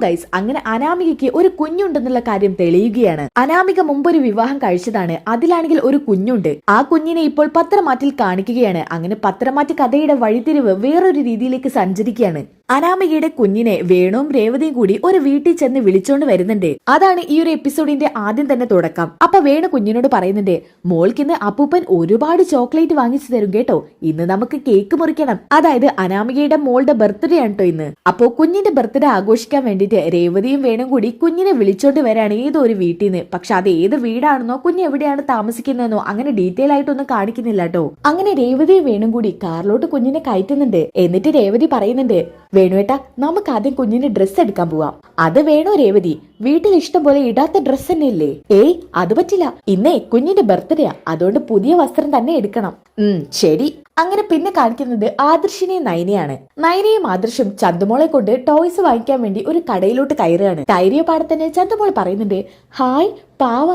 Guys അങ്ങനെ അനാമികയ്ക്ക് ഒരു കുഞ്ഞുണ്ടെന്നുള്ള കാര്യം തെളിയുകയാണ്. അനാമിക മുമ്പൊരു വിവാഹം കഴിച്ചതാണ്. അതിലാണെങ്കിൽ ഒരു കുഞ്ഞുണ്ട്. ആ കുഞ്ഞിനെ ഇപ്പോൾ പത്രമാറ്റിൽ കാണിക്കുകയാണ്. അങ്ങനെ പത്രമാറ്റ് കഥയുടെ വഴിത്തിരിവ് വേറൊരു രീതിയിലേക്ക് സഞ്ചരിക്കുകയാണ്. അനാമികയുടെ കുഞ്ഞിനെ വേണുവും രേവതിയും കൂടി ഒരു വീട്ടിൽ ചെന്ന് വിളിച്ചോണ്ട് വരുന്നുണ്ട്. അതാണ് ഈ ഒരു എപ്പിസോഡിന്റെ ആദ്യം തന്നെ തുടക്കം. അപ്പൊ വേണു കുഞ്ഞിനോട് പറയുന്നുണ്ട് മോൾക്കിന്ന് അപ്പൂപ്പൻ ഒരുപാട് ചോക്ലേറ്റ് വാങ്ങിച്ചു തരും കേട്ടോ. ഇന്ന് നമുക്ക് കേക്ക് മുറിക്കണം. അതായത് അനാമികയുടെ മോളുടെ ബർത്ത്ഡേ ആണ് ഇന്ന്. അപ്പോ കുഞ്ഞിന്റെ ബർത്ത്ഡേ ആഘോഷിക്കാൻ വേണ്ടിട്ട് രേവതിയും വേണും കൂടി കുഞ്ഞിനെ വിളിച്ചോണ്ട് വരാണ് ഏതോ ഒരു വീട്ടിൽ നിന്ന്. പക്ഷെ അത് ഏത് വീടാണെന്നോ കുഞ്ഞ് എവിടെയാണ് താമസിക്കുന്നതെന്നോ അങ്ങനെ ഡീറ്റെയിൽ ആയിട്ടൊന്നും കാണിക്കുന്നില്ല കേട്ടോ അങ്ങനെ രേവതിയും വേണും കൂടി കാറിലോട്ട് കുഞ്ഞിനെ കയറ്റുന്നുണ്ട്. എന്നിട്ട് രേവതി പറയുന്നുണ്ട് വേണുവേട്ടാ നമുക്ക് ആദ്യം കുഞ്ഞിന് ഡ്രസ്സ് എടുക്കാൻ പോവാം. അത് വേണോ രേവതി വീട്ടിൽ ഇഷ്ടം പോലെ ഇടാത്ത ഡ്രസ്സ് തന്നെ ഇല്ലേ ഏയ് അത് പറ്റില്ല. ഇന്നേ കുഞ്ഞിന്റെ ബർത്ത്ഡേയാ അതുകൊണ്ട് പുതിയ വസ്ത്രം തന്നെ എടുക്കണം. ഉം ശരി. അങ്ങനെ പിന്നെ കാണിക്കുന്നത് ആദർശിനെയും നയനയാണ് നയനയും ആദർശും ചന്തുമോളെ കൊണ്ട് ടോയ്സ് വാങ്ങിക്കാൻ വേണ്ടി ഒരു കടയിലോട്ട് കയറുകയാണ്. കയറിയ പാടെ തന്നെ ചന്തുമോൾ പറയുന്നുണ്ട് ഹായ് പാവ.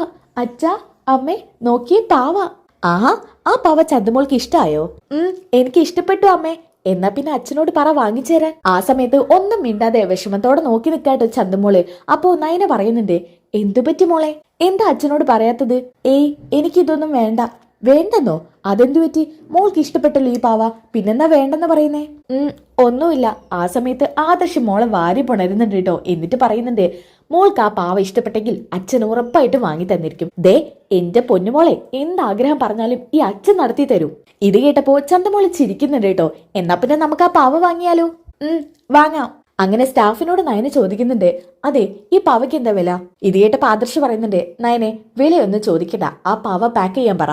അച്ഛ അമ്മേ നോക്കിയേ പാവ. ആഹാ ആ പാവ ചന്തുമോൾക്ക് ഇഷ്ടമായോ ഉം എനിക്ക് ഇഷ്ടപ്പെട്ടു അമ്മേ. എന്നാ പിന്നെ അച്ഛനോട് പറ വാങ്ങിച്ചേരാൻ. ആ സമയത്ത് ഒന്നും മിണ്ടാതെ വിഷമത്തോടെ നോക്കി നിൽക്കാട്ടോ ചന്തുമോൾ. അപ്പോ നയന പറയുന്നുണ്ട് എന്തു പറ്റി മോളെ? എന്താ അച്ഛനോട് പറയാത്തത്? ഏയ് എനിക്കിതൊന്നും വേണ്ട. വേണ്ടെന്നോ? അതെന്തു പറ്റി? മോൾക്ക് ഇഷ്ടപ്പെട്ടല്ലോ ഈ പാവ. പിന്നെന്താ വേണ്ടെന്ന് പറയുന്നേ? ഉം ഒന്നുമില്ല. ആ സമയത്ത് ആദർശ് മോളെ വാരി പുണരുന്നുണ്ട് കേട്ടോ. എന്നിട്ട് പറയുന്നുണ്ട് മോൾക്ക് ആ പാവ ഇഷ്ടപ്പെട്ടെങ്കിൽ അച്ഛൻ ഉറപ്പായിട്ടും വാങ്ങി തന്നിരിക്കും. ദേ എന്റെ പൊന്നുമോളെ എന്താഗ്രഹം പറഞ്ഞാലും ഈ അച്ഛൻ നടത്തി തരും. ഇത് കേട്ടപ്പോ ചന്തമോൾ ചിരിക്കുന്നുണ്ട് കേട്ടോ. എന്നാ പിന്നെ നമുക്ക് ആ പാവ വാങ്ങിയാലോ? ഉം വാങ്ങാം. അങ്ങനെ സ്റ്റാഫിനോട് നയന ചോദിക്കുന്നുണ്ട് അതെ ഈ പാവയ്ക്ക് എന്താ വില? ഇത് കേട്ടപ്പോ ആദർശ് പറയുന്നുണ്ട് നയനെ വിലയൊന്നും ചോദിക്കണ്ട. ആ പാവ പാക്ക് ചെയ്യാൻ പറ.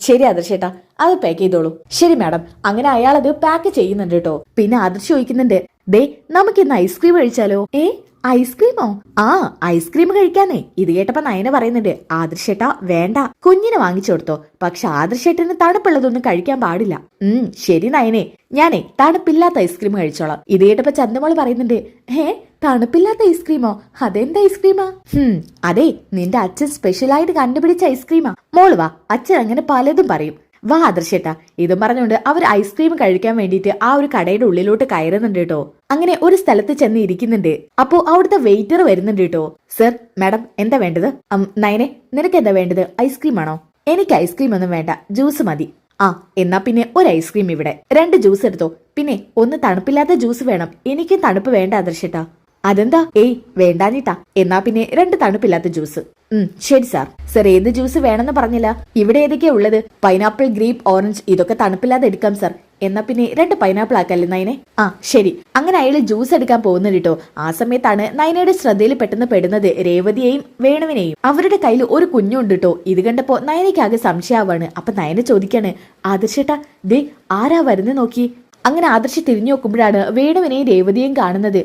ശരി ആദർശേട്ടാ അത് പാക്ക് ചെയ്തോളൂ. ശരി മാഡം അങ്ങനെ അയാൾ അത് പാക്ക് ചെയ്യുന്നുണ്ട് കേട്ടോ. പിന്നെ ആദർശ് ചോദിക്കുന്നുണ്ട് ദേ നമുക്ക് ഇന്ന് ഐസ്ക്രീം കഴിച്ചാലോ? ഏ? ഐസ്ക്രീമോ? ആ ഐസ്ക്രീം കഴിക്കാന്നേ. ഇത് കേട്ടപ്പോ നയന പറയുന്നുണ്ട് ആദർശേട്ടാ വേണ്ട. കുഞ്ഞിന് വാങ്ങിച്ചു കൊടുത്തോ. പക്ഷെ ആദർശേട്ടന് തണുപ്പുള്ളതൊന്നും കഴിക്കാൻ പാടില്ല. ഉം ശരി നയനെ. ഞാനേ തണുപ്പില്ലാത്ത ഐസ്ക്രീം കഴിച്ചോളാം. ഇത് കേട്ടപ്പോ ചന്ദമോൾ പറയുന്നുണ്ട് ഏ തണുപ്പില്ലാത്ത ഐസ്ക്രീമോ? അതെന്ത് ഐസ്ക്രീമാ? ഹും അതെ നിന്റെ അച്ഛൻ സ്പെഷ്യലായിട്ട് കണ്ടുപിടിച്ച ഐസ്ക്രീമാ. മോൾ വാ അച്ഛൻ അങ്ങനെ പലതും പറയും. വാ ആദർശേട്ടാ. ഇതും പറഞ്ഞുകൊണ്ട് അവർ ഐസ്ക്രീം കഴിക്കാൻ വേണ്ടിയിട്ട് ആ ഒരു കടയുടെ ഉള്ളിലോട്ട് കയറുന്നുണ്ട് കേട്ടോ. അങ്ങനെ ഒരു സ്ഥലത്ത് ചെന്ന് ഇരിക്കുന്നുണ്ട്. അപ്പോ അവിടുത്തെ വെയിറ്റർ വരുന്നുണ്ട് കേട്ടോ. സർ മാഡം എന്താ വേണ്ടത്? നയനെ നിനക്ക് എന്താ വേണ്ടത് ഐസ്ക്രീം ആണോ? എനിക്ക് ഐസ്ക്രീം ഒന്നും വേണ്ട. ജ്യൂസ് മതി. ആ എന്നാ പിന്നെ ഒരു ഐസ്ക്രീം ഇവിടെ. രണ്ട് ജ്യൂസ് എടുത്തോ. പിന്നെ ഒന്ന് തണുപ്പില്ലാത്ത ജ്യൂസ് വേണം. എനിക്കും തണുപ്പ് വേണ്ട ആദർശേട്ടാ അതെന്താ? ഏയ് വേണ്ടാഞ്ഞിട്ടാ എന്നാ പിന്നെ രണ്ട് തണുപ്പില്ലാത്ത ജ്യൂസ്. ഉം ശരി സാർ. സാർ ഏത് ജ്യൂസ് വേണമെന്ന് പറഞ്ഞില്ല. ഇവിടെ ഏതൊക്കെയാ ഉള്ളത്? പൈനാപ്പിൾ ഗ്രീപ്പ് ഓറഞ്ച് ഇതൊക്കെ തണുപ്പില്ലാതെ എടുക്കാം സാർ. എന്നാ പിന്നെ രണ്ട് പൈനാപ്പിൾ ആക്കല്ലേ നയനെ? ആ ശരി. അങ്ങനെ അയാൾ ജ്യൂസ് എടുക്കാൻ പോകുന്നത് കേട്ടോ ആ സമയത്താണ് നയനയുടെ ശ്രദ്ധയിൽ പെട്ടെന്ന് പെടുന്നത് രേവതിയെയും വേണുവിനെയും. അവരുടെ കയ്യിൽ ഒരു കുഞ്ഞുണ്ട് കേട്ടോ ഇത് കണ്ടപ്പോ നയനയ്ക്കാകെ സംശയമാവാണ് അപ്പൊ നയന ചോദിക്കാണ് ആദർശേട്ടാ ദേ ആരാ വരുന്നത് നോക്കി? അങ്ങനെ ആദർശി തിരിഞ്ഞു നോക്കുമ്പോഴാണ് വേണുവിനെയും രേവതിയെയും കാണുന്നത്.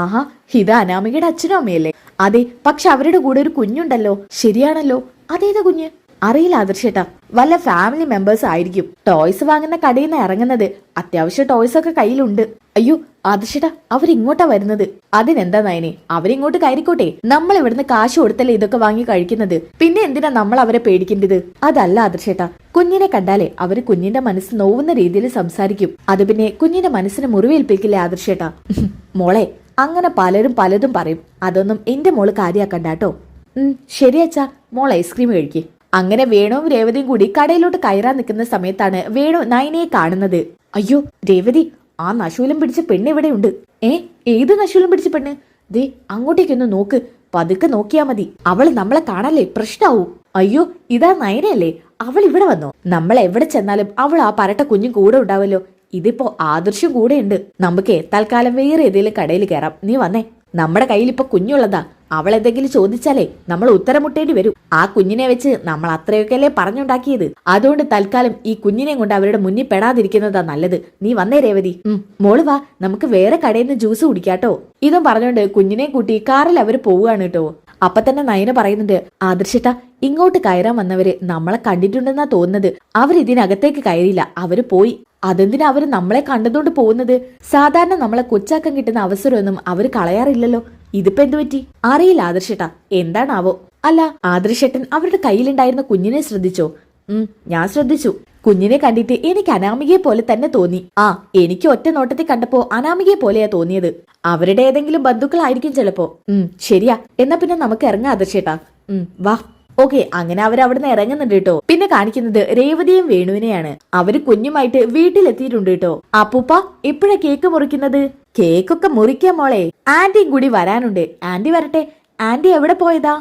ആഹാ ഇത് അനാമികയുടെ അച്ഛനും അമ്മയല്ലേ? അതെ പക്ഷെ അവരുടെ കൂടെ ഒരു കുഞ്ഞുണ്ടല്ലോ. ശരിയാണല്ലോ. അതേതാ കുഞ്ഞ്? അറിയില്ല ആദർശേട്ടാ. വല്ല ഫാമിലി മെമ്പേഴ്സ് ആയിരിക്കും. ടോയ്സ് വാങ്ങുന്ന കടയിൽ നിന്ന് ഇറങ്ങുന്നത്. അത്യാവശ്യം ടോയ്സ് ഒക്കെ കയ്യിലുണ്ട്. അയ്യോ ആദർശേട്ടാ അവരിങ്ങോട്ടാ വരുന്നത്. അതിനെന്താ നയനെ? അവരിങ്ങോട്ട് കയറിക്കോട്ടെ. നമ്മൾ ഇവിടുന്ന് കാശ് കൊടുത്തല്ലേ ഇതൊക്കെ വാങ്ങി കഴിക്കുന്നത്. പിന്നെ എന്തിനാ നമ്മൾ അവരെ പേടിക്കേണ്ടത്? അതല്ല ആദർശേട്ടാ. കുഞ്ഞിനെ കണ്ടാലേ അവർ കുഞ്ഞിന്റെ മനസ്സ് നോവുന്ന രീതിയിൽ സംസാരിക്കും. അത് പിന്നെ കുഞ്ഞിന്റെ മനസ്സിന് മുറിവേൽപ്പിക്കില്ലേ ആദർശേട്ടാ? മോളെ അങ്ങനെ പലരും പലതും പറയും. അതൊന്നും എന്റെ മോൾ കാര്യാക്കണ്ട കേട്ടോ ശരി അച്ഛാ മോൾ ഐസ്ക്രീം കഴിക്കേ. അങ്ങനെ വേണുവും രേവതിയും കൂടി കടയിലോട്ട് കയറാൻ നിൽക്കുന്ന സമയത്താണ് വേണു നയനയെ കാണുന്നത്. അയ്യോ രേവതി ആ നശൂലം പിടിച്ച പെണ്ണ് ഇവിടെ ഉണ്ട് ഏ ഏത് നശൂലം പിടിച്ച പെണ്ണ്? ദേ അങ്ങോട്ടേക്കൊന്ന് നോക്ക്. പതുക്കെ നോക്കിയാ മതി. അവൾ നമ്മളെ കാണല്ലേ പ്രശ്നാവും. അയ്യോ ഇതാ നയനയല്ലേ അവൾ ഇവിടെ വന്നോ? നമ്മൾ എവിടെ ചെന്നാലും അവൾ ആ പരട്ട കുഞ്ഞും കൂടെ ഉണ്ടാവല്ലോ. ഇതിപ്പോ ആദർശം ഉണ്ട് നമുക്ക് തൽക്കാലം വേറെ ഏതെങ്കിലും കടയിൽ കയറാം നീ വന്നേ. നമ്മുടെ കയ്യിൽ ഇപ്പൊ കുഞ്ഞുള്ളതാ. അവൾ എന്തെങ്കിലും ചോദിച്ചാലേ നമ്മൾ ഉത്തരം മുട്ടേണ്ടി വരും. ആ കുഞ്ഞിനെ വെച്ച് നമ്മൾ അത്രയൊക്കെയല്ലേ പറഞ്ഞുണ്ടാക്കിയത്? അതുകൊണ്ട് തൽക്കാലം ഈ കുഞ്ഞിനെ കൊണ്ട് അവരുടെ മുന്നിൽ പെടാതിരിക്കുന്നതാ നല്ലത്. നീ വന്നേ രേവതി. മോൾ വാ. നമുക്ക് വേറെ കടയിൽ നിന്ന് ജ്യൂസ് കുടിക്കാട്ടോ. ഇതും പറഞ്ഞുകൊണ്ട് കുഞ്ഞിനെ കൂട്ടി കാറിൽ അവർ പോവുകയാണ് കേട്ടോ. അപ്പൊ തന്നെ നയന പറയുന്നുണ്ട് ആദർശിട്ട ഇങ്ങോട്ട് കയറാൻ വന്നവര് നമ്മളെ കണ്ടിട്ടുണ്ടെന്നാ തോന്നുന്നത്. അവർ ഇതിനകത്തേക്ക് കയറിയില്ല. അവർ പോയി. അതെന്തിനാ അവർ നമ്മളെ കണ്ടതുകൊണ്ട് പോകുന്നത്? സാധാരണ നമ്മളെ കൊച്ചാക്കാൻ കിട്ടുന്ന അവസരമൊന്നും അവർ കളയാറില്ലല്ലോ. ഇതിപ്പോ എന്തു പറ്റി? അറിയില്ല ആദർശേട്ടാ. എന്താണാവോ? അല്ല ആദർശേട്ടൻ അവരുടെ കയ്യിലുണ്ടായിരുന്ന കുഞ്ഞിനെ ശ്രദ്ധിച്ചോ? ഉം ഞാൻ ശ്രദ്ധിച്ചു. കുഞ്ഞിനെ കണ്ടിട്ട് എനിക്ക് അനാമികയെ പോലെ തന്നെ തോന്നി. ആ എനിക്ക് ഒറ്റ നോട്ടത്തിൽ കണ്ടപ്പോ അനാമികയെ പോലെയാ തോന്നിയത്. അവരുടെ ഏതെങ്കിലും ബന്ധുക്കളായിരിക്കും ചിലപ്പോ. ഉം ശരിയാ. എന്നാ പിന്നെ നമുക്ക് ഇറങ്ങാം ആദർശേട്ടാ. ഉം വാ. ഓക്കെ അങ്ങനെ അവർ അവിടുന്ന് ഇറങ്ങുന്നുണ്ട് കേട്ടോ. പിന്നെ കാണിക്കുന്നത് രേവതിയും വേണുവിനെയാണ്. അവർ കുഞ്ഞുമായിട്ട് വീട്ടിലെത്തിയിട്ടുണ്ട് കേട്ടോ. അപ്പൂപ്പ എപ്പോഴാ കേക്ക് മുറിക്കുന്നത്? കേക്കൊക്കെ മുറിക്കാൻ മോളെ. ആന്റിയും കൂടി വരാനുണ്ട്. ആന്റി വരട്ടെ. ആന്റി എവിടെ പോയതാ?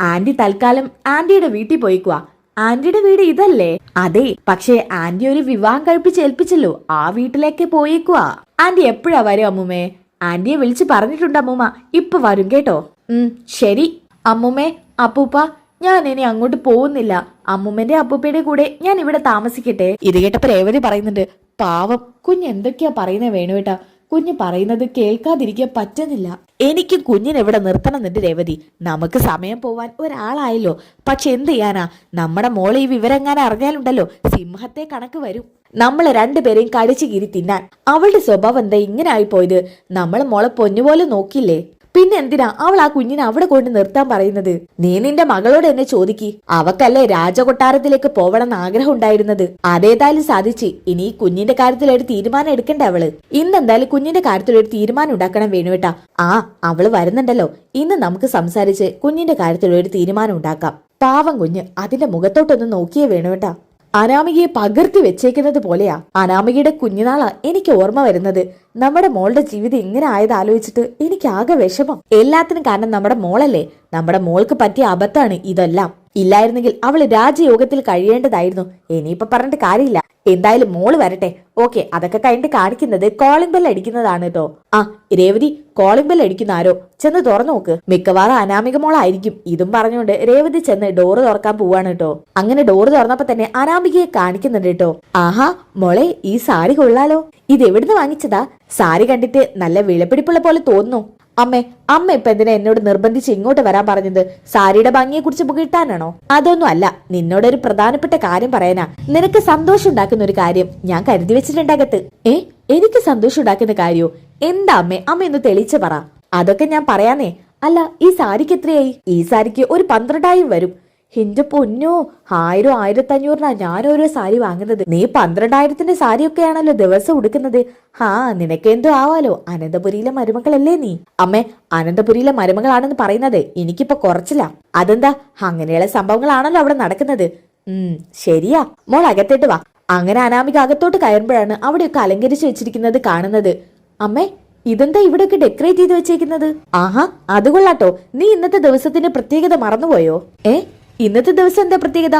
ആന്റി തൽക്കാലം ആന്റിയുടെ വീട്ടിൽ പോയിക്കുവാ. ആന്റിയുടെ വീട് ഇതല്ലേ? അതെ പക്ഷേ ആന്റി ഒരു വിവാഹം കഴിപ്പിച്ച് ഏൽപ്പിച്ചല്ലോ. ആ വീട്ടിലേക്ക് പോയേക്കുവാ. ആന്റി എപ്പോഴാ വരും അമ്മൂമ്മേ? ആന്റിയെ വിളിച്ച് പറഞ്ഞിട്ടുണ്ട് അമ്മൂമ്മ. ഇപ്പൊ വരും കേട്ടോ. ഉം ശരി. അമ്മൂമ്മേ അപ്പൂപ്പ ഞാൻ ഇനി അങ്ങോട്ട് പോകുന്നില്ല. അമ്മൂമ്മന്റെ അപ്പൂപ്പയുടെ കൂടെ ഞാൻ ഇവിടെ താമസിക്കട്ടെ. ഇത് കേട്ടപ്പോ രേവതി പറയുന്നുണ്ട് പാവം കുഞ്ഞ് എന്തൊക്കെയാ പറയുന്നത് വേണുവേട്ടാ? കുഞ്ഞ് പറയുന്നത് കേൾക്കാതിരിക്കാൻ പറ്റുന്നില്ല. എനിക്ക് കുഞ്ഞിനെ ഇവിടെ നിർത്തണമെന്നുണ്ട് രേവതി. നമുക്ക് സമയം പോവാൻ ഒരാളായല്ലോ. പക്ഷെ എന്ത് ചെയ്യാനാ? നമ്മുടെ മോളെ ഈ വിവരങ്ങാനെ അറിഞ്ഞാലുണ്ടല്ലോ. സിംഹത്തെ കണക്ക് വരും. നമ്മൾ രണ്ടുപേരെയും കടിച്ചു കീരി തിന്നാൻ. അവളുടെ സ്വഭാവം എന്താ ഇങ്ങനെ ആയിപ്പോയത്? നമ്മൾ മോളെ പൊന്നുപോലെ നോക്കില്ലേ പിന്നെ എന്തിനാ അവൾ ആ കുഞ്ഞിനെ അവിടെ കൊണ്ട് നിർത്താൻ പറയുന്നത്? നീ നിന്റെ മകളോട് എന്നെ ചോദിക്കി. അവക്കല്ലേ രാജകൊട്ടാരത്തിലേക്ക് പോവണമെന്ന് ആഗ്രഹം ഉണ്ടായിരുന്നത്. അതേതായാലും സാധിച്ച് ഇനി ഈ കുഞ്ഞിന്റെ കാര്യത്തിൽ ഒരു തീരുമാനം എടുക്കണ്ടേ അവൾ? ഇന്നെന്തായാലും കുഞ്ഞിന്റെ കാര്യത്തിൽ ഒരു തീരുമാനം ഉണ്ടാക്കണം വേണുവേട്ടാ. ആ അവൾ വരുന്നുണ്ടല്ലോ. ഇന്ന് നമുക്ക് സംസാരിച്ച് കുഞ്ഞിന്റെ കാര്യത്തിൽ ഒരു തീരുമാനം ഉണ്ടാക്കാം. പാവം കുഞ്ഞ് അതിന്റെ മുഖത്തോട്ടൊന്ന് നോക്കിയേ വേണുവേട്ടാ. അനാമികയെ പകർത്തി വെച്ചേക്കുന്നത് പോലെയാ അനാമികയുടെ കുഞ്ഞുനാളാ എനിക്ക് ഓർമ്മ വരുന്നത്. നമ്മുടെ മോളുടെ ജീവിതം ഇങ്ങനെ ആയത് ആലോചിച്ചിട്ട് എനിക്ക് ആകെ വിഷമം. എല്ലാത്തിനും കാരണം നമ്മുടെ മോളല്ലേ. നമ്മുടെ മോൾക്ക് പറ്റിയ അബദ്ധാണ് ഇതെല്ലാം. ഇല്ലായിരുന്നെങ്കിൽ അവൾ രാജയോഗത്തിൽ കഴിയേണ്ടതായിരുന്നു. ഇനിയിപ്പൊ പറഞ്ഞിട്ട് കാര്യമില്ല. എന്തായാലും മോൾ വരട്ടെ. ഓക്കെ അതൊക്കെ കഴിഞ്ഞിട്ട് കാണിക്കുന്നത് കോളിംഗ് ബെൽ അടിക്കുന്നതാണ് കേട്ടോ ആ രേവതി കോളിംഗ് ബെൽ അടിക്കുന്ന ആരോ? ചെന്ന് തുറന്നു നോക്ക്. മിക്കവാറും അനാമിക മോളായിരിക്കും. ഇതും പറഞ്ഞുകൊണ്ട് രേവതി ചെന്ന് ഡോറ് തുറക്കാൻ പോവാണ് കേട്ടോ അങ്ങനെ ഡോറ് തുറന്നപ്പോ തന്നെ അനാമികയെ കാണിക്കുന്നുണ്ട് കേട്ടോ ആഹാ മോളെ ഈ സാരി കൊള്ളാലോ. ഇത് എവിടുന്ന് വാങ്ങിച്ചതാ? സാരി കണ്ടിട്ട് നല്ല വിലപിടിപ്പുള്ള പോലെ തോന്നുന്നു. അമ്മേ അമ്മ ഇപ്പൊ എന്തിനാ എന്നോട് നിർബന്ധിച്ച് ഇങ്ങോട്ട് വരാൻ പറഞ്ഞത്? സാരിയുടെ ഭംഗിയെ കുറിച്ച് പുകിട്ടാനാണോ അതൊന്നും അല്ല നിന്നോടൊരു പ്രധാനപ്പെട്ട കാര്യം പറയാനാ. നിനക്ക് സന്തോഷം ഉണ്ടാക്കുന്ന ഒരു കാര്യം ഞാൻ കരുതി വെച്ചിട്ടുണ്ടകത്ത് ഏ എനിക്ക് സന്തോഷം ഉണ്ടാക്കുന്ന കാര്യോ? എന്താ അമ്മേ? അമ്മ ഒന്ന് തെളിയിച്ച് പറ. അതൊക്കെ ഞാൻ പറയാനേ അല്ല ഈ സാരിക്ക് എത്രയായി? ഈ സാരിക്ക് ഒരു പന്ത്രണ്ടായിരം വരും. എന്റെ പൊന്നു ആയിരം ആയിരത്തി അഞ്ഞൂറിനാ ഞാൻ ഓരോ സാരി വാങ്ങുന്നത്. നീ പന്ത്രണ്ടായിരത്തിന്റെ സാരിയൊക്കെയാണല്ലോ ദിവസം ഉടുക്കുന്നത്. ആ നിനക്കെന്തോ ആവാലോ? അനന്തപുരിയിലെ മരുമകളല്ലേ നീ? അമ്മേ അനന്തപുരിയിലെ മരുമകളാണെന്ന് പറയുന്നത് എനിക്കിപ്പോ കുറച്ചില്ല അതെന്താ? അങ്ങനെയുള്ള സംഭവങ്ങളാണല്ലോ അവിടെ നടക്കുന്നത്. ഉം ശരിയാ. മോൾ അകത്തേട്ട് വാ. അങ്ങനെ അനാമിക അകത്തോട്ട് കയറുമ്പോഴാണ് അവിടെയൊക്കെ അലങ്കരിച്ചു വെച്ചിരിക്കുന്നത് കാണുന്നത്. അമ്മേ ഇതെന്താ ഇവിടെയൊക്കെ ഡെക്കറേറ്റ് ചെയ്ത് വെച്ചേക്കുന്നത്? ആഹാ അത് കൊള്ളാട്ടോ. നീ ഇന്നത്തെ ദിവസത്തിന്റെ പ്രത്യേകത മറന്നുപോയോ? ഏ? ഇന്നത്തെ ദിവസം എന്താ പ്രത്യേകത?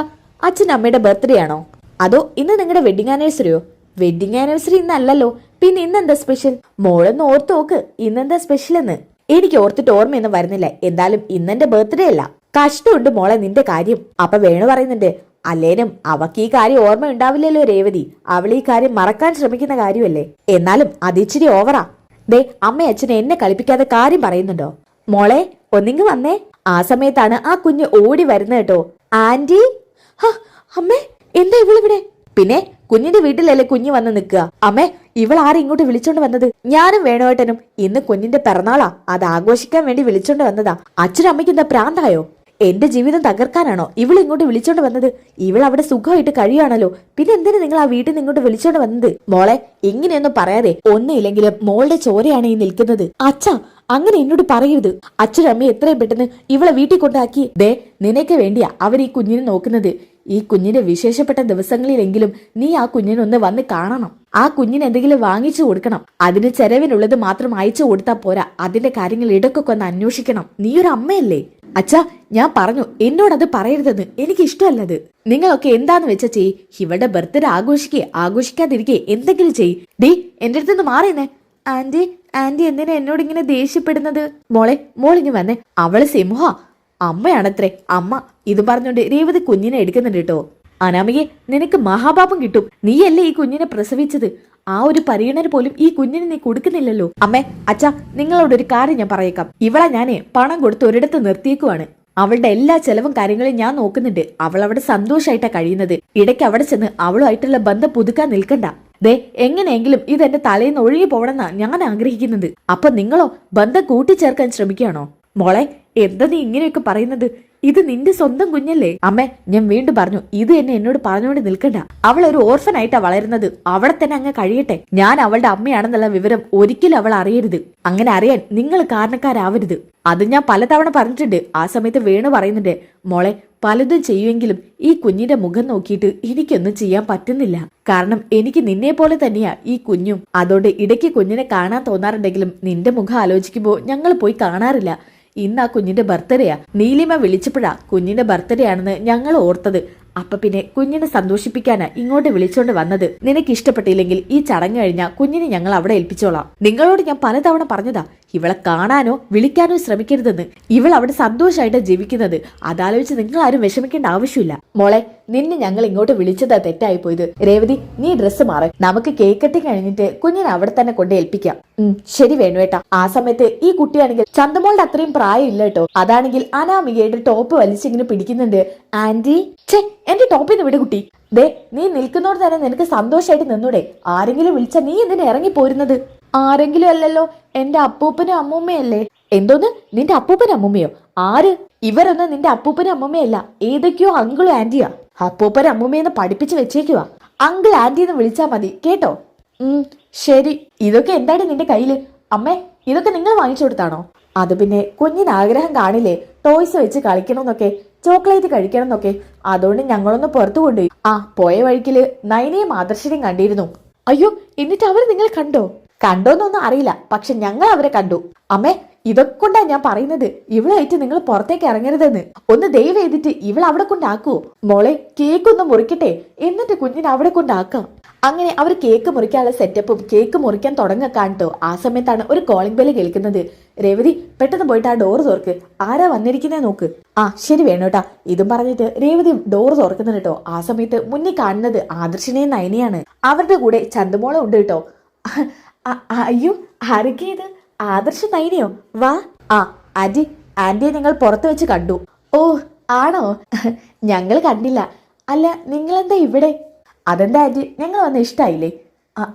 അച്ഛൻ അമ്മയുടെ ബർത്ത്ഡേ ആണോ? അതോ ഇന്ന് നിങ്ങളുടെ വെഡിങ് ആനിവേഴ്സറിയോ വെഡിങ് ആനിവേഴ്സറി ഇന്നല്ലല്ലോ. പിന്നെ ഇന്നെന്താ സ്പെഷ്യൽ മോളൊന്ന് ഓർത്ത് നോക്ക്. ഇന്നെന്താ സ്പെഷ്യൽ എന്ന്? എനിക്ക് ഓർത്തിട്ട് ഓർമ്മയൊന്നും വരുന്നില്ല. എന്തായാലും ഇന്നെന്റെ ബർത്ത്ഡേ അല്ല. കഷ്ടമുണ്ട് മോളെ നിന്റെ കാര്യം. അപ്പൊ വേണു പറയുന്നുണ്ട്. അല്ലേനും അവക്ക് ഈ കാര്യം ഓർമ്മ ഉണ്ടാവില്ലല്ലോ രേവതി. അവൾ ഈ കാര്യം മറക്കാൻ ശ്രമിക്കുന്ന കാര്യമല്ലേ? എന്നാലും അതിച്ചിരി ഓവറാ ദേ അമ്മ അച്ഛനെ എന്നെ കളിപ്പിക്കാതെ കാര്യം പറയുന്നുണ്ടോ? മോളെ ഒന്നിങ്ങ് വന്നേ. ആ സമയത്താണ് ആ കുഞ്ഞ് ഓടി വരുന്നത് കേട്ടോ. ആന്റി? അമ്മേ എന്താ ഇവളിവിടെ? പിന്നെ കുഞ്ഞിന്റെ വീട്ടിലല്ലേ കുഞ്ഞ് വന്ന് നിൽക്കുക. അമ്മേ ഇവൾ ആരും ഇങ്ങോട്ട് വിളിച്ചോണ്ട് വന്നത്? ഞാനും വേണോട്ടനും ഇന്ന് കുഞ്ഞിന്റെ പിറന്നാളാ. അത് ആഘോഷിക്കാൻ വേണ്ടി വിളിച്ചോണ്ട് വന്നതാ. അച്ഛനും അമ്മയ്ക്ക് എന്താ പ്രാന്തായോ? എന്റെ ജീവിതം തകർക്കാനാണോ ഇവൾ ഇങ്ങോട്ട് വിളിച്ചോണ്ട് വന്നത്? ഇവൾ അവിടെ സുഖമായിട്ട് കഴിയുകയാണല്ലോ. പിന്നെ എന്തിനു നിങ്ങൾ ആ വീട്ടിൽ നിന്ന് ഇങ്ങോട്ട് വിളിച്ചോണ്ട് വന്നത്? മോളെ ഇങ്ങനെയൊന്നും പറയാതെ ഒന്നുമില്ലെങ്കിലും മോളുടെ ചോരയാണ് ഈ നിൽക്കുന്നത്. അച്ഛാ അങ്ങനെ എന്നോട് പറയരുത്. അച്ഛനമ്മ എത്രയും പെട്ടെന്ന് ഇവളെ വീട്ടിൽ കൊണ്ടാക്കി. ദേ നിനക്ക് വേണ്ടിയാ അവർ ഈ കുഞ്ഞിനെ നോക്കുന്നത്. ഈ കുഞ്ഞിന്റെ വിശേഷപ്പെട്ട ദിവസങ്ങളിലെങ്കിലും നീ ആ കുഞ്ഞിനൊന്ന് വന്ന് കാണണം. ആ കുഞ്ഞിന് എന്തെങ്കിലും വാങ്ങിച്ചു കൊടുക്കണം. അതിന് ചെലവിനുള്ളത് മാത്രം അയച്ചു കൊടുത്താൽ പോരാ. അതിന്റെ കാര്യങ്ങൾ ഇടക്കൊക്കെ ഒന്ന് അന്വേഷിക്കണം. നീ ഒരു അമ്മയല്ലേ? അച്ഛാ ഞാൻ പറഞ്ഞു. എന്നോടത് പറയരുതെന്ന് എനിക്ക് ഇഷ്ടമല്ലത് നിങ്ങളൊക്കെ എന്താന്ന് വെച്ചാ ചെയ് ഇവളുടെ ബർത്ത്ഡേ ആഘോഷിക്കേ ആഘോഷിക്കാതിരിക്കേ. എന്തെങ്കിലും ചെയ് ഡി എന്റെ അടുത്തുനിന്ന് മാറിയെന്നേ. ആന്റി ആന്റി എന്തിനാ എന്നോട് ഇങ്ങനെ ദേഷ്യപ്പെടുന്നത്? മോളെ മോളിങ്ങ് വന്നേ. അവൾ സിംഹ. അമ്മയാണത്രേ. അമ്മ ഇത് പറഞ്ഞോണ്ട് രേവതി കുഞ്ഞിനെ എടുക്കുന്നുണ്ട് കേട്ടോ. അനാമികെ നിനക്ക് മഹാപാപം കിട്ടും. നീയല്ലേ ഈ കുഞ്ഞിനെ പ്രസവിച്ചത്? ആ ഒരു പരിഗണന പോലും ഈ കുഞ്ഞിന് നീ കൊടുക്കുന്നില്ലല്ലോ. അമ്മേ അച്ഛ നിങ്ങളോട് ഒരു കാര്യം ഞാൻ പറയേക്കാം. ഇവളെ ഞാനേ പണം കൊടുത്ത് ഒരിടത്ത് നിർത്തിയേക്കുവാണ്. അവളുടെ എല്ലാ ചെലവും കാര്യങ്ങളും ഞാൻ നോക്കുന്നുണ്ട്. അവൾ അവിടെ സന്തോഷമായിട്ടാ കഴിയുന്നത്. ഇടയ്ക്ക് അവിടെ ചെന്ന് അവളുമായിട്ടുള്ള ബന്ധം പുതുക്കാൻ നിൽക്കണ്ട. ദേ എങ്ങനെയെങ്കിലും ഇതെന്നെ തലയിൽ നിന്ന് ഒഴുകി പോകണമെന്നാ ഞാൻ ആഗ്രഹിക്കുന്നത്. അപ്പൊ നിങ്ങളോ ബന്ധം കൂട്ടിച്ചേർക്കാൻ ശ്രമിക്കുകയാണോ? മോളെ എന്താ നീ ഇങ്ങനെയൊക്കെ പറയുന്നത്? ഇത് നിന്റെ സ്വന്തം കുഞ്ഞല്ലേ? അമ്മേ ഞാൻ വീണ്ടും പറഞ്ഞു ഇത് എന്നെ എന്നോട് പറഞ്ഞുകൊണ്ട് നിൽക്കണ്ട. അവൾ ഒരു ഓർഫനായിട്ടാ വളരുന്നത്. അവളെ തന്നെ അങ്ങ് കഴിയട്ടെ. ഞാൻ അവളുടെ അമ്മയാണെന്നുള്ള വിവരം ഒരിക്കലും അവൾ അറിയരുത്. അങ്ങനെ അറിയാൻ നിങ്ങൾ കാരണക്കാരാവരുത്. അത് ഞാൻ പലതവണ പറഞ്ഞിട്ടുണ്ട്. ആ സമയത്ത് വേണു പറയുന്നുണ്ട്. മോളെ പലതും ചെയ്യുമെങ്കിലും ഈ കുഞ്ഞിന്റെ മുഖം നോക്കിയിട്ട് എനിക്കൊന്നും ചെയ്യാൻ പറ്റുന്നില്ല. കാരണം എനിക്ക് നിന്നെ പോലെ തന്നെയാ ഈ കുഞ്ഞും. അതോടെ ഇടയ്ക്ക് കുഞ്ഞിനെ കാണാൻ തോന്നാറുണ്ടെങ്കിലും നിന്റെ മുഖം ആലോചിക്കുമ്പോൾ ഞങ്ങൾ പോയി കാണാറില്ല. ഇന്ന് ആ കുഞ്ഞിന്റെ ബർത്ത്ഡേയാ. നീലിമ വിളിച്ചപ്പോഴാ കുഞ്ഞിന്റെ ബർത്ത്ഡേ ആണെന്ന് ഞങ്ങൾ ഓർത്തത്. അപ്പൊ പിന്നെ കുഞ്ഞിനെ സന്തോഷിപ്പിക്കാനാ ഇങ്ങോട്ട് വിളിച്ചോണ്ട് വന്നത്. നിനക്ക് ഇഷ്ടപ്പെട്ടില്ലെങ്കിൽ ഈ ചടങ്ങ് കഴിഞ്ഞാൽ കുഞ്ഞിനെ ഞങ്ങൾ അവിടെ ഏൽപ്പിച്ചോളാം. നിങ്ങളോട് ഞാൻ പലതവണ പറഞ്ഞതാ ഇവളെ കാണാനോ വിളിക്കാനോ ശ്രമിക്കരുതെന്ന്. ഇവൾ അവിടെ സന്തോഷമായിട്ട് ജീവിക്കുന്നത്. അതാലോചിച്ച് നിങ്ങൾ ആരും വിഷമിക്കേണ്ട ആവശ്യമില്ല. മോളെ നിന്നെ ഞങ്ങൾ ഇങ്ങോട്ട് വിളിച്ചതാ തെറ്റായി പോയത്. രേവതി നീ ഡ്രസ്സ് മാറ. നമുക്ക് കേക്ക് കട്ടി കഴിഞ്ഞിട്ട് കുഞ്ഞിനെ അവിടെ തന്നെ കൊണ്ട് ഏൽപ്പിക്കാം. ശരി വേണുവേട്ടാ. ആ സമയത്ത് ഈ കുട്ടിയാണെങ്കിൽ ചന്തമോളുടെ അത്രയും പ്രായം ഇല്ല കേട്ടോ. അതാണെങ്കിൽ അനാമികയുടെ ടോപ്പ് വലിച്ചിങ്ങനെ പിടിക്കുന്നുണ്ട്. ആന്റി ചേ എന്റെ ടോപ്പിൽ നിന്ന് വിട് കുട്ടി. ദേ നീ നിൽക്കുന്നോട് തന്നെ നിനക്ക് സന്തോഷമായിട്ട് നിന്നൂടെ. ആരെങ്കിലും വിളിച്ച നീ എന്തിനാ ഇറങ്ങി പോരുന്നത്? ആരെങ്കിലും അല്ലല്ലോ എന്റെ അപ്പൂപ്പനും അമ്മൂമ്മയല്ലേ? എന്തോന്ന്? നിന്റെ അപ്പൂപ്പനും അമ്മൂമ്മയോ? ആര്? ഇവരൊന്നും നിന്റെ അപ്പൂപ്പനും അമ്മൂമ്മയല്ല. ഏതൊക്കെയോ അങ്കിളും ആന്റിയാ. അപ്പൂപ്പനും അമ്മൂമ്മയെന്ന് പഠിപ്പിച്ച് വെച്ചേക്കുവാ. അങ്കിൾ ആന്റി എന്ന് വിളിച്ചാ മതി കേട്ടോ? ഉം ശരി. ഇതൊക്കെ എന്താണ് നിന്റെ കയ്യിൽ? അമ്മേ ഇതൊക്കെ നിങ്ങൾ വാങ്ങിച്ചു കൊടുത്താണോ? അത് പിന്നെ കുഞ്ഞിന് ആഗ്രഹം കാണില്ലേ ടോയ്സ് വെച്ച് കളിക്കണമെന്നൊക്കെ ചോക്ലേറ്റ് കഴിക്കണമെന്നൊക്കെ. അതുകൊണ്ട് ഞങ്ങളൊന്ന് പുറത്തു കൊണ്ടുപോയി. ആ പോയ വഴിക്കിൽ നൈനയും ആദർശനെയും കണ്ടിരുന്നു. അയ്യോ എന്നിട്ട് അവർ നിങ്ങൾ കണ്ടോ? കണ്ടോന്നൊന്നും അറിയില്ല പക്ഷെ ഞങ്ങൾ അവരെ കണ്ടു. അമ്മേ ഇതൊക്കെ കൊണ്ടാ ഞാൻ പറയുന്നത്. ഇവളായിട്ട് നിങ്ങൾ പുറത്തേക്ക് ഇറങ്ങരുതെന്ന്. ഒന്ന് ദയവ് ചെയ്തിട്ട് ഇവൾ അവിടെ കൊണ്ടാക്കൂ. മോളെ കേക്ക് ഒന്ന് മുറിക്കട്ടെ. എന്നിട്ട് കുഞ്ഞിനെ അവിടെ കൊണ്ടാക്കാം. അങ്ങനെ അവർ കേക്ക് മുറിക്കാനുള്ള സെറ്റപ്പും കേക്ക് മുറിക്കാൻ തുടങ്ങക്കാട്ടോ ആ സമയത്താണ് ഒരു കോളിംഗ് ബെല്ല് കേൾക്കുന്നത്. രേവതി പെട്ടെന്ന് പോയിട്ട് ആ ഡോർ തുറക്ക്. ആരാ വന്നിരിക്കുന്നേ നോക്ക്. ആ ശരി വേണോട്ടാ. ഇതും പറഞ്ഞിട്ട് രേവതി ഡോർ തുറക്കുന്നത് കേട്ടോ ആ സമയത്ത് മുന്നിൽ കാണുന്നത് ആദർശിനെയും നയനിയാണ്. അവരുടെ കൂടെ ചന്തുമോളം ഉണ്ട് കേട്ടോ അയ്യോ ആരൊക്കെ ഇത്? ആദർശ നൈനയോ? വാ. ആ ആന്റി ആന്റിയെ നിങ്ങൾ പുറത്ത് വെച്ച് കണ്ടു. ഓ ആണോ? ഞങ്ങൾ കണ്ടില്ല. അല്ല നിങ്ങൾ എന്താ ഇവിടെ? അതെന്താ ആന്റി? ഞങ്ങൾ വന്ന് ഇഷ്ടായില്ലേ?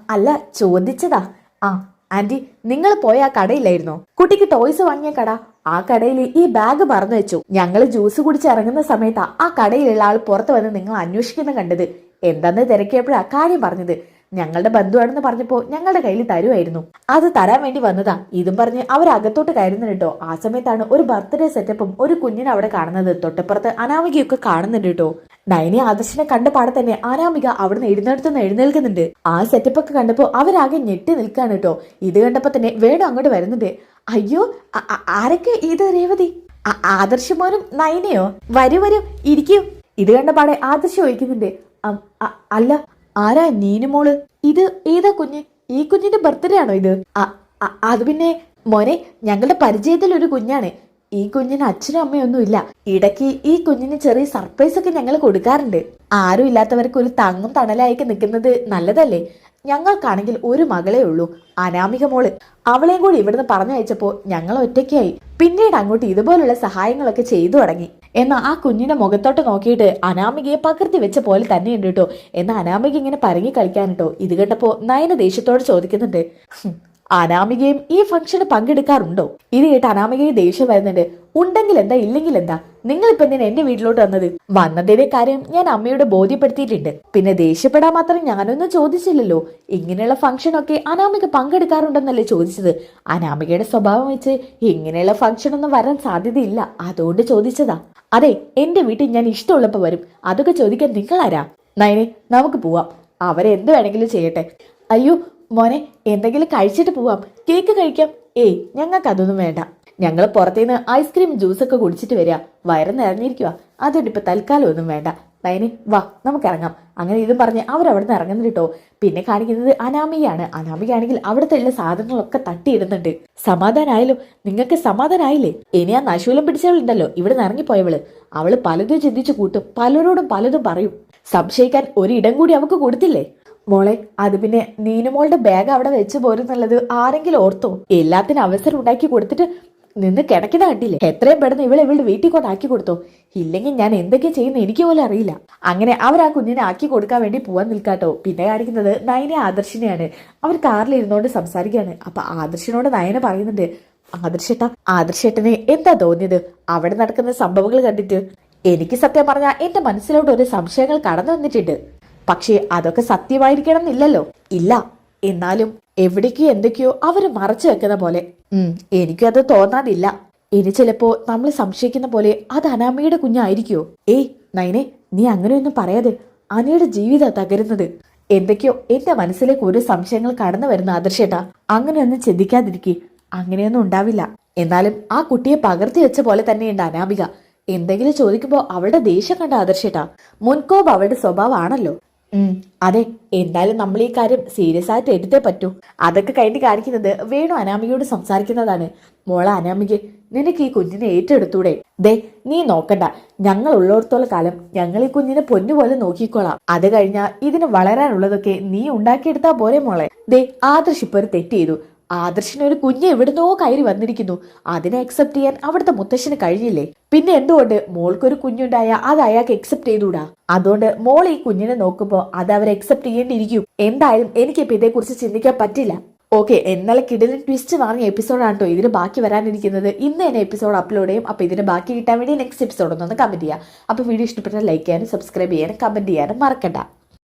അല്ല ചോദിച്ചതാ. ആ ആന്റി നിങ്ങൾ പോയ ആ കടയില്ലായിരുന്നോ? കുട്ടിക്ക് ടോയ്സ് വാങ്ങിയ കട. ആ കടയിൽ ഈ ബാഗ് മറന്നു വെച്ചു. ഞങ്ങൾ ജ്യൂസ് കുടിച്ച് ഇറങ്ങുന്ന സമയത്താ ആ കടയിലുള്ള ആൾ പുറത്ത് വന്ന് നിങ്ങൾ അന്വേഷിക്കുന്ന കണ്ടത്. എന്താന്ന് തിരക്കിയപ്പോഴാ കാര്യം പറഞ്ഞത്. ഞങ്ങളുടെ ബന്ധുവാണെന്ന് പറഞ്ഞപ്പോ ഞങ്ങളുടെ കയ്യിൽ തരുമായിരുന്നു. അത് തരാൻ വേണ്ടി വന്നതാ. ഇതും പറഞ്ഞ് അവർ അകത്തോട്ട് കയറുന്നുണ്ട് കേട്ടോ. ആ സമയത്താണ് ഒരു ബർത്ത്ഡേ സെറ്റപ്പും ഒരു കുഞ്ഞിനെ അവിടെ കാണുന്നത്. തൊട്ടപ്പുറത്ത് അനാമികയൊക്കെ കാണുന്നുണ്ട് കേട്ടോ. നയനി ആദർശിനെ കണ്ട പാടെ തന്നെ അനാമിക അവിടുന്ന് എഴുന്നേടത്തുനിന്ന് എഴുന്നേൽക്കുന്നുണ്ട്. ആ സെറ്റപ്പ് ഒക്കെ കണ്ടപ്പോ അവരാകെ ഞെട്ടി നിൽക്കാണ് കേട്ടോ. ഇത് കണ്ടപ്പോ തന്നെ വേണം അങ്ങോട്ട് വരുന്നുണ്ട്. അയ്യോ ആരൊക്കെ ഇത് രേവതി? ആദർശമോനും നയനയോ? വരൂ വരൂ ഇരിക്കൂ. ഇത് കണ്ട പാടെ ആദർശം ചോദിക്കുന്നുണ്ട്. അല്ല ആരാ നീനുമോൾ ഇത് ഏതാ കുഞ്ഞ്? ഈ കുഞ്ഞിന്റെ ബർത്ത്ഡേ ആണോ ഇത്? അത് പിന്നെ മോനെ ഞങ്ങളുടെ പരിചയത്തിൽ ഒരു കുഞ്ഞാണ്. ഈ കുഞ്ഞിന് അച്ഛനും അമ്മയൊന്നും ഇല്ല. ഇടയ്ക്ക് ഈ കുഞ്ഞിന് ചെറിയ സർപ്രൈസ് ഒക്കെ ഞങ്ങൾ കൊടുക്കാറുണ്ട്. ആരും ഇല്ലാത്തവർക്ക് ഒരു തങ്ങും തണലായിക്ക് നിൽക്കുന്നത് നല്ലതല്ലേ? ഞങ്ങൾക്കാണെങ്കിൽ ഒരു മകളേ ഉള്ളൂ അനാമിക മോൾ. അവളെയും കൂടി ഇവിടുന്ന് പറഞ്ഞയച്ചപ്പോ ഞങ്ങൾ ഒറ്റയ്ക്കായി. പിന്നീട് അങ്ങോട്ട് ഇതുപോലുള്ള സഹായങ്ങളൊക്കെ ചെയ്തു തുടങ്ങി. എന്നാൽ ആ കുഞ്ഞിന്റെ മുഖത്തോട്ട് നോക്കിയിട്ട് അനാമികയെ പകർത്തി വെച്ച പോലെ തന്നെയുണ്ട് കേട്ടോ. എന്നാൽ അനാമിക ഇങ്ങനെ പരങ്ങി കളിക്കാൻ കേട്ടോ. ഇത് കേട്ടപ്പോൾ നയന ദേഷ്യത്തോട് ചോദിക്കുന്നുണ്ട്. "ഹും, അനാമികയും ഈ ഫംഗ്ഷന് പങ്കെടുക്കാറുണ്ടോ? ഇത് കേട്ട് അനാമികയെ ദേഷ്യം വരുന്നുണ്ട്. ഉണ്ടെങ്കിൽ എന്താ ഇല്ലെങ്കിൽ എന്താ? നിങ്ങൾ ഇപ്പൊ എന്തിനാ എന്റെ വീട്ടിലോട്ട് വന്നത്? വന്നതിന്റെ കാര്യം ഞാൻ അമ്മയോട് ബോധ്യപ്പെടുത്തിയിട്ടുണ്ട്. പിന്നെ ദേഷ്യപ്പെടാൻ മാത്രം ഞാനൊന്നും ചോദിച്ചില്ലല്ലോ. ഇങ്ങനെയുള്ള ഫംഗ്ഷൻ ഒക്കെ അനാമിക പങ്കെടുക്കാറുണ്ടെന്നല്ലേ ചോദിച്ചത്. അനാമികയുടെ സ്വഭാവം വെച്ച് ഇങ്ങനെയുള്ള ഫംഗ്ഷൻ ഒന്നും വരാൻ സാധ്യതയില്ല. അതുകൊണ്ട് ചോദിച്ചതാ. അതെ എന്റെ വീട്ടിൽ ഞാൻ ഇഷ്ടമുള്ളപ്പോ വരും. അതൊക്കെ ചോദിക്കാൻ നിങ്ങളാരാ? നയനെ നമുക്ക് പോവാം. അവരെന്ത് വേണമെങ്കിലും ചെയ്യട്ടെ. അയ്യോ മോനെ എന്തെങ്കിലും കഴിച്ചിട്ട് പോവാം. കേക്ക് കഴിക്കാം. ഏയ് ഞങ്ങൾക്ക് അതൊന്നും വേണ്ട. ഞങ്ങൾ പുറത്തുനിന്ന് ഐസ്ക്രീം ജ്യൂസൊക്കെ കുടിച്ചിട്ട് വരിക. വയറ് നിറഞ്ഞിരിക്കുക അതുകൊണ്ട് ഇപ്പൊ തൽക്കാലം ഒന്നും വേണ്ട. നയനെ വാ നമുക്ക് ഇറങ്ങാം അങ്ങനെ ഇതും പറഞ്ഞ് അവരവിടെ നിന്ന് ഇറങ്ങുന്നു കേട്ടോ. പിന്നെ കാണിക്കുന്നത് അനാമികയാണ്. അനാമികയാണെങ്കിൽ അവിടുത്തെ ഉള്ള സാധനങ്ങളൊക്കെ തട്ടിയിടുന്നുണ്ട്. സമാധാനായാലും നിങ്ങൾക്ക് സമാധാനായില്ലേ? ഇനി ആ നശൂലം പിടിച്ചവളുണ്ടല്ലോ. ഇവിടെ നിന്ന് ഇറങ്ങിപ്പോയവൾ. അവൾ പലതും ചിന്തിച്ചു കൂട്ടും. പലരോടും പലതും പറയും. സംശയിക്കാൻ ഒരിടം കൂടി അവക്ക് കൊടുത്തില്ലേ? മോളെ അത് പിന്നെ നീനുമോളുടെ ബാഗ് അവിടെ വെച്ച് പോരുന്നുള്ളത് ആരെങ്കിലും ഓർത്തോ? എല്ലാത്തിനും അവസരം ഉണ്ടാക്കി കൊടുത്തിട്ട് നിന്ന് കിടക്കുന്ന കണ്ടില്ലേ? എത്രയും പെട്ടെന്ന് ഇവളെ ഇവളുടെ വീട്ടിൽ കൊണ്ടാക്കി കൊടുത്തോ? ഇല്ലെങ്കിൽ ഞാൻ എന്തൊക്കെ ചെയ്യുന്ന എനിക്ക് പോലും അറിയില്ല. അങ്ങനെ അവർ ആ കുഞ്ഞിനെ ആക്കി കൊടുക്കാൻ വേണ്ടി പോവാൻ നിൽക്കാട്ടോ. പിന്നെ കാണിക്കുന്നത് നയന ആദർശിനെയാണ്. അവർ കാറിൽ ഇരുന്നോണ്ട് സംസാരിക്കുകയാണ്. അപ്പൊ ആദർശിനോട് നയന പറയുന്നുണ്ട് ആദർശേട്ട ആദർശേട്ടനെ എന്താ തോന്നിയത്? അവിടെ നടക്കുന്ന സംഭവങ്ങൾ കണ്ടിട്ട്? എനിക്ക് സത്യം പറഞ്ഞാൽ എന്റെ മനസ്സിലോട്ട് ഒരു സംശയങ്ങൾ കടന്നു വന്നിട്ടുണ്ട്. പക്ഷേ അതൊക്കെ സത്യമായിരിക്കണം എന്നില്ലല്ലോ ഇല്ല. എന്നാലും എവിടേക്കോ എന്തൊക്കെയോ അവർ മറച്ചു വെക്കുന്ന പോലെ. എനിക്കും അത് തോന്നാതില്ല ഇനി ചിലപ്പോ നമ്മൾ സംശയിക്കുന്ന പോലെ അത് അനാമയുടെ കുഞ്ഞായിരിക്കോ ഏയ് നൈനെ നീ അങ്ങനെയൊന്നും പറയാതെ അനയുടെ ജീവിതം തകരുന്നത്. എന്തൊക്കെയോ എന്റെ മനസ്സിലേക്ക് ഒരു സംശയങ്ങൾ കടന്നു വരുന്ന ആദർശേട്ടാ. അങ്ങനെയൊന്നും ചിന്തിക്കാതിരിക്കെ. അങ്ങനെയൊന്നും ഉണ്ടാവില്ല. എന്നാലും ആ കുട്ടിയെ പകർത്തി വെച്ച പോലെ തന്നെയുണ്ട് അനാമിക. എന്തെങ്കിലും ചോദിക്കുമ്പോൾ അവളുടെ ദേഷ്യം കണ്ട ആദർശേട്ടാ. മുൻകോപ് അവളുടെ സ്വഭാവമാണല്ലോ. അതെ എന്തായാലും നമ്മൾ ഈ കാര്യം സീരിയസ് ആയിട്ട് എടുത്തേ പറ്റൂ. അതൊക്കെ കഴിഞ്ഞ് കാണിക്കുന്നത് വേണു അനാമികയോട് സംസാരിക്കുന്നതാണ്. മോളെ അനാമിക നിനക്ക് ഈ കുഞ്ഞിനെ ഏറ്റെടുത്തൂടെ? ദേ നീ നോക്കണ്ട. ഞങ്ങൾ ഉള്ളിടത്തോളം കാലം ഞങ്ങൾ ഈ കുഞ്ഞിനെ പൊന്നുപോലെ നോക്കിക്കോളാം. അത് കഴിഞ്ഞാൽ ഇതിന് വളരാനുള്ളതൊക്കെ നീ ഉണ്ടാക്കിയെടുത്താ പോലെ മോളെ. ദേ ആദർശ് ഇപ്പൊ ഒരു തെറ്റ് ചെയ്തു. ആദർശിന് ഒരു കുഞ്ഞ് എവിടുന്നോ കയറി വന്നിരിക്കുന്നു. അതിനെ അക്സെപ്റ്റ് ചെയ്യാൻ അവിടുത്തെ മുത്തശ്ശന് കഴിഞ്ഞില്ലേ പിന്നെ എന്തുകൊണ്ട് മോൾക്കൊരു കുഞ്ഞുണ്ടായ അത് അയാൾക്ക് അക്സെപ്റ്റ് ചെയ്തുകൂടാ? അതുകൊണ്ട് മോൾ ഈ കുഞ്ഞിനെ നോക്കുമ്പോൾ അത് അവർ അക്സെപ്റ്റ് ചെയ്യേണ്ടിയിരിക്കും. എന്തായാലും എനിക്കിപ്പോ ഇതേക്കുറിച്ച് ചിന്തിക്കാൻ പറ്റില്ല. ഓക്കെ എന്നാലെ കിടലിൻ ട്വിസ്റ്റ് വാങ്ങിയ എപ്പിസോഡാണ് കേട്ടോ ഇതിന് ബാക്കി വരാനിരിക്കുന്നത്. ഇന്ന് തന്നെ എപ്പിസോഡ് അപ്ലോഡ് ചെയ്യും. അപ്പോൾ ഇതിന് ബാക്കി കിട്ടാൻ വേണ്ടി നെക്സ്റ്റ് എപ്പിസോഡ് ഒന്ന് കമന്റ് ചെയ്യുക അപ്പോൾ വീഡിയോ ഇഷ്ടപ്പെട്ടാൽ ലൈക്ക് ചെയ്യാനും സബ്സ്ക്രൈബ് ചെയ്യാനും കമന്റ് ചെയ്യാനും മറക്കണ്ട.